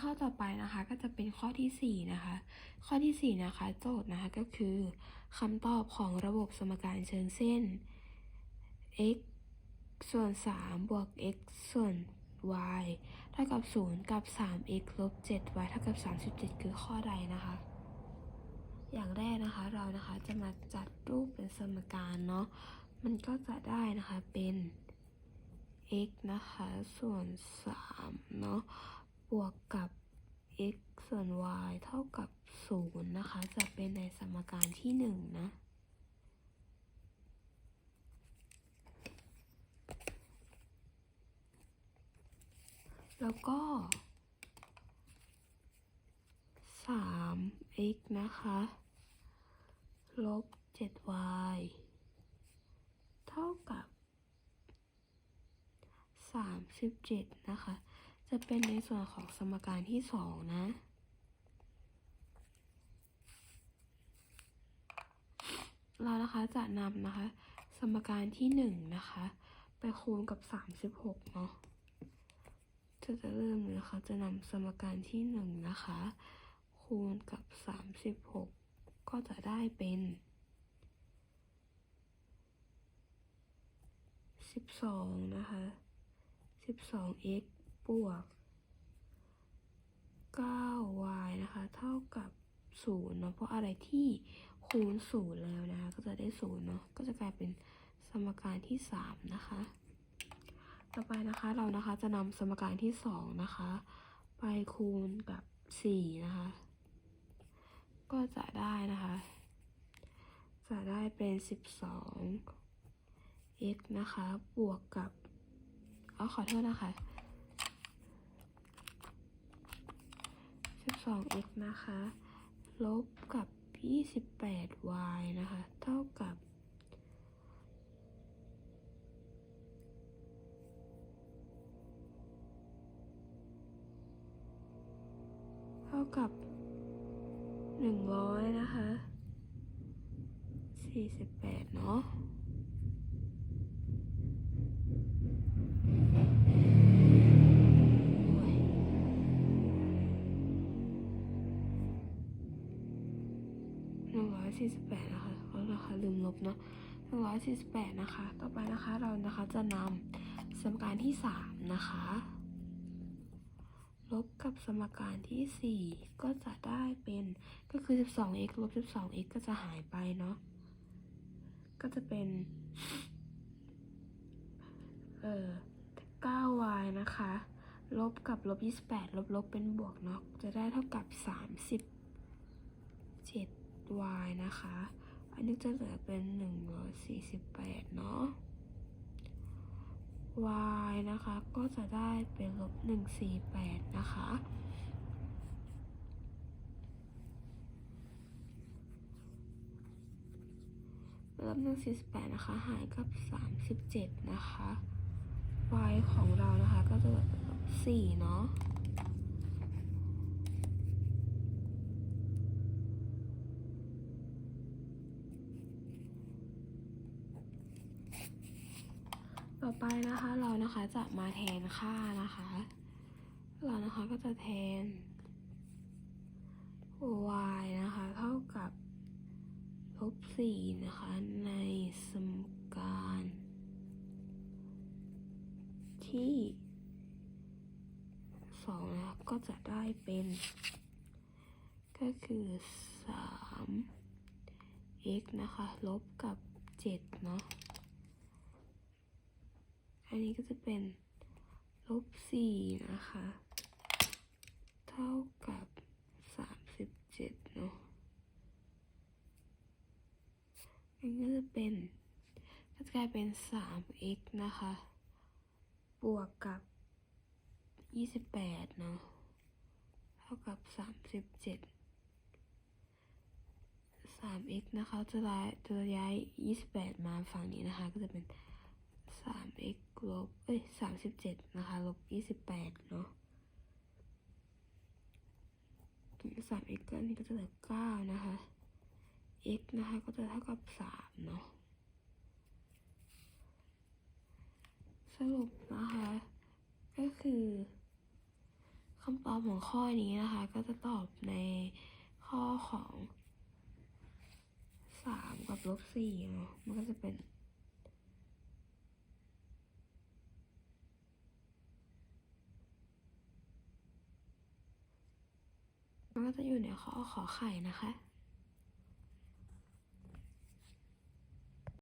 ข้อต่อไปนะคะก็จะเป็นข้อที่ 4 นะคะ ข้อที่ 4 นะคะ โจทย์นะคะก็คือคำตอบของระบบสมการเชิงเส้น x ส่วน 3 บวก x ส่วน y เท่ากับ 0 กับ 3x ลบ 7y เท่ากับ 37 คือข้อใดนะคะ อย่างแรกนะคะเรานะคะจะมาจัดรูปเป็นสมการเนาะ มันก็จะได้นะคะเป็น x นะคะ ส่วน 3 เนาะ บวกกับ x ส่วน y เท่ากับ 0 นะคะ จะเป็นในสมการที่ 1 นะ แล้วก็ 3x นะคะ ลบ 7y เท่ากับ 37 นะคะ จะเป็นในส่วนของสมการที่2นะ เรานะคะจะนำนะคะ สมการที่1นะคะ ไปคูณกับ36เนาะจะจะเริ่มเลยนะคะจะนำสมการที่1นะคะ คูณกับ36ก็จะได้เป็น12นะคะ 12x วก 9y นะคะ เท่ากับ0เนาะ เพราะอะไรที่คูณ0แล้วนะคะ ก็จะได้0เนาะ ก็จะกลายเป็นสมการที่ 3 นะคะ ต่อไปนะคะเรานะคะจะนำสมการที่ 2 นะคะ ไปคูณกับ 4 นะคะ ก็จะได้นะคะ จะได้เป็น 12 x นะคะ บวกกับ อ๋อ ขอโทษนะคะ 2x นะคะ ลบกับ 28y นะคะ เท่ากับ เท่ากับ 100 นะคะ 48 เนาะ 148 นะคะเพราะราคะลืมลบเนาะ148 นะคะ ต่อไปนะคะเรานะคะจะนำสมการที่ 3 นะคะ ลบกับสมการที่ 4 ก็จะได้เป็นก็คือ 12x ลบ 12x ก็จะหายไปเนาะก็จะเป็น เอ่อ 9y นะคะ ลบกับลบ 28 ลบลบเป็นบวกเนาะ จะได้เท่ากับ 37 y นะคะ อันนี้จะเหลือเป็น148เนาะ y นะคะ ก็จะได้เป็นลบ148 นะคะ ลบ148 นะคะ หารกับ 37 นะคะ y ของเรานะคะ ก็จะเหลือเป็นลบ4เนาะ ต่อไปนะคะเรานะคะจะมาแทนค่านะคะ เรานะคะก็จะแทน y นะคะ เท่ากับลบสี่นะคะ ในสมการ ที่สองนะคะก็จะได้เป็น ก็คือสาม x นะคะ ลบกับเจ็ดเนาะ อันนี้ก็จะเป็นลบสี่นะคะ เท่ากับสามสิบเจ็ดเนาะอันนี้ก็จะเป็นก็จะกลายเป็นสาม x นะคะ บวกกับยี่สิบแปดเนาะ เท่ากับสามสิบเจ็ดสาม x นะคะ จะย้ายจะย้ายยี่สิบแปดมาฝั่งนี้นะคะ ก็จะเป็นสาม x ลบเอ้ยสามสิบเจ็ดนะคะลบยี่สิบแปดเนาะสามเอ็กซ์นี่ก็จะเหลือเก้านะคะเอ็กซ์นะคะก็จะเท่ากับสามเนาะสรุปนะคะ ก็คือคำตอบของข้อนี้นะคะ ก็จะตอบในข้อของสามกับลบสี่เนาะมันก็จะเป็น จะอยู่ในข้อขอไข่นะคะ